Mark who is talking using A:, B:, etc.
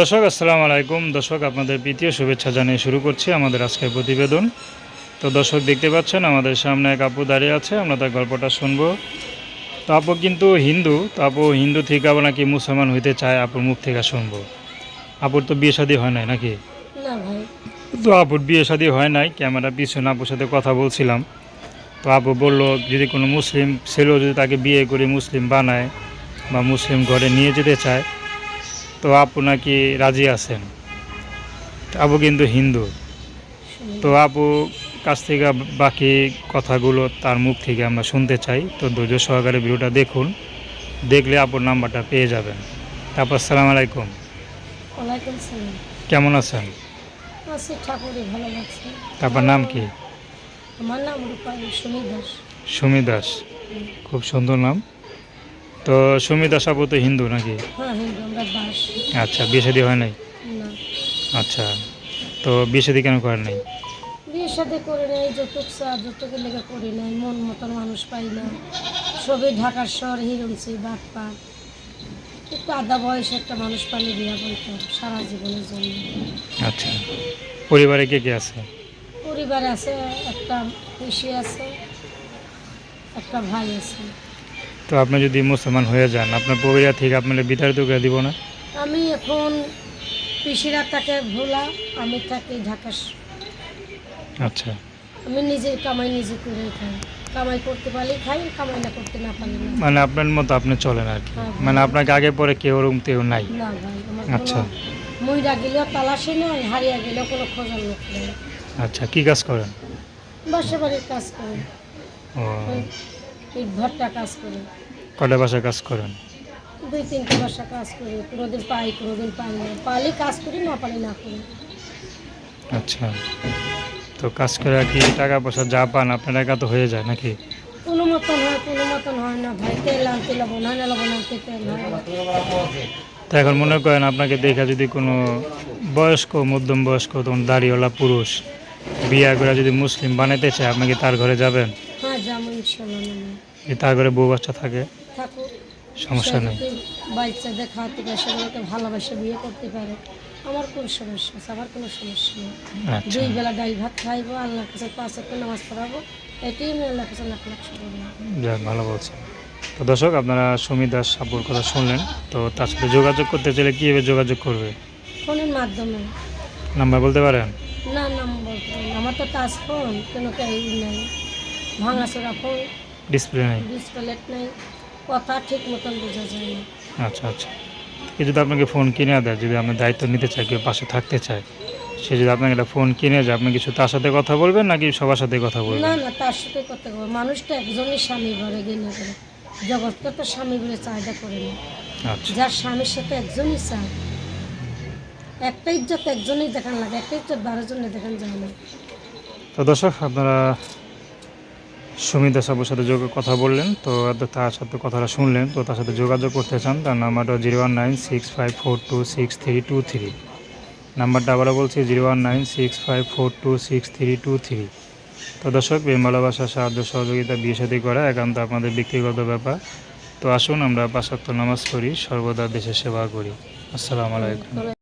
A: দর্শক আসসালামু আলাইকুম। দর্শক আপনাদের প্রীতীয় শুভেচ্ছা জানিয়ে শুরু করছি আমাদের আজকের প্রতিবেদন। তো দর্শক দেখতে পাচ্ছেন আমাদের সামনে এক আপু দাঁড়িয়ে আছে আমরা তার গল্পটা শুনব। তো আপু কিন্তু হিন্দু তো আপু হিন্দু থেকে আবার নাকি মুসলমান হইতে চায় আপুর মুখ থেকে শুনব। আপুর তো বিয়ে শাদী হয় নাই নাকি? তো আপুর বিয়ে শাদী হয় নাই ক্যামেরা পিছনে আপুর সাথে কথা বলছিলাম। তো আপু বলল যদি কোনো মুসলিম ছেলেও যদি তাকে বিয়ে করে মুসলিম বানায় বা মুসলিম ঘরে নিয়ে যেতে চায় তো আপু নাকি রাজি আছেন? আপু কিন্তু হিন্দু। তো আপু কাছ থেকে বাকি কথাগুলো তার মুখ থেকে আমরা শুনতে চাই। তো ধৈর্য সহকারে ভিডিওটা দেখুন। দেখলে আপুর নাম্বারটা পেয়ে যাবেন। তারপর সালাম আলাইকুম। কেমন আছেন? তারপর নাম কি?
B: আমার নাম সুমি দাস।
A: সুমি দাস। খুব সুন্দর নাম। তো সুমিতা আপু তো হিন্দু নাকি?
B: হ্যাঁ
A: আচ্ছা বিয়ে শাদী হয় নাই?
B: না।
A: আচ্ছা তো বিয়ে শাদী কেন করেন নাই?
B: বিয়ের সাথে করে নেই যৌতুক চা লেগে করি নাই মন মতন মানুষ পাই না। সবই ঢাকার শহর হিরমসি বাটপা একটু আধা বয়সে একটা মানুষ পানি বিয়া বলতো সারা জীবনের জন্য।
A: আচ্ছা পরিবারে কে কে আছে?
B: পরিবারে আছে একটা পিসি আছে একটা ভাই আছে।
A: তো আপনি যদি মুসলমান হয়ে যান আপনার পরিবার থেকে আপনার বিতাড়িত করে দিব না?
B: আমি এখন পিসিরা তাকে ভোলা আমি থাকি ঢাকা
A: আচ্ছা।
B: আমি নিজের কামাই নিজে করে খাই। কামাই করতে পারলে খাই কামাই না করতে না পারলে না।
A: মানে আপনার মতো আপনি চলেন আর কি।
B: হ্যাঁ।
A: মানে আপনাকে আগে পরে কেউ ওরকম কেউ নাই।
B: না ভাই
A: আচ্ছা।
B: মইরা গেলেও তালাশি নয় হারিয়ে গেলেও কোনো খোঁজার লোক নেই।
A: আচ্ছা কি কাজ করেন?
B: বাসা বাড়ির কাজ করে।
A: ও।
B: ইট কাজ করে।
A: কটা বাসায় কাজ করেন?
B: দুই তিনটে বাসা কাজ করি। কোনোদিন পাই কোনোদিন পাই না। পালি কাজ করি না পালি না করি।
A: আচ্ছা। তো কাজ করে কি টাকা পয়সা যা পান আপনার একা তো হয়ে যায় নাকি?
B: কোনো মতন হয় কোনো মতন হয় না ভাই। তেল আনতে লবণ হয় না লবণ আনতে তেল হয় না।
A: তো এখন মনে করেন আপনাকে দেখা যদি কোনো বয়স্ক মধ্যম বয়স্ক তখন দাড়িওয়ালা পুরুষ বিয়ে করে যদি মুসলিম বানাইতে চায় আপনি কি তার ঘরে যাবেন?
B: হ্যাঁ ইনশাল্লাহ
A: যে তার ঘরে বউ বাচ্চা থাকে
B: থাকুক।
A: সমস্যা নেই।
B: বাচ্চাদের খাওয়াতে পারে সেগুলোকে ভালোবাসে বিয়ে করতে পারে। আমার কোনো সমস্যা আছে আমার কোনো সমস্যা নেই।
A: আচ্ছা।
B: দুই বেলা ডাল ভাত খাইবো আল্লাহর কাছে পাঁচ একটা নামাজ পড়াবো এটাই আমি আল্লাহর কাছে লাখ লাখ
A: যাক ভালো বলছেন। তো দর্শক আপনারা সুমি দাস আপুর কথা শুনলেন তো তার সাথে যোগাযোগ করতে চাইলে কীভাবে যোগাযোগ করবে?
B: ফোনের মাধ্যমে।
A: নাম্বার বলতে পারেন?
B: না নাম বলতে আমার তো টাচ ফোন কোনো কেউ নেই। ভাঙাচোরা ফোন
A: ডিসপ্লে নেই
B: ডিসপ্লেট নেই। কথা ঠিক মতন বোঝা যায় না।
A: আচ্ছা আচ্ছা। কেউ যদি আপনাকে ফোন কিনে দেয় যদি আপনার দায়িত্ব নিতে চায় কেউ পাশে থাকতে চায় সে যদি আপনাকে একটা ফোন কিনে যায় আপনি কিছু তার সাথে কথা বলবেন নাকি সবার সাথে কথা
B: না
A: বলবেন?
B: না তার সাথে করতে হবে মানুষটা একজনই স্বামী ঘরে গেলে করে জগৎকে তো স্বামী বলে চাহিদা করে না।
A: আচ্ছা।
B: যার স্বামীর সাথে একজনই চায় একটা ইজ্জত একজনই দেখান লাগে একটা ইজ্জত বারো জনে দেখান যায় না।
A: তো দর্শক আপনারা সুমিতা সাবুর সাথে যোগ কথা বললেন, তো তার সাথে কথাটা শুনলেন, তো তার সাথে যোগাযোগ করতে চান, তার নাম্বারটা zero one nine six five four two six three two three. নাম্বারটা আবারও বলছি, zero one nine six five four two six three two three. তো দর্শক প্রেম ভালোবাসা সাহায্য সহযোগিতা বিয়ে সাথে করা একান্ত আপনাদের ব্যক্তিগত ব্যাপার। তো আসুন, আমরা পাঁচাত্তর নামাজ পড়ি, সর্বদা দেশের সেবা করি। আসসালামু আলাইকুম।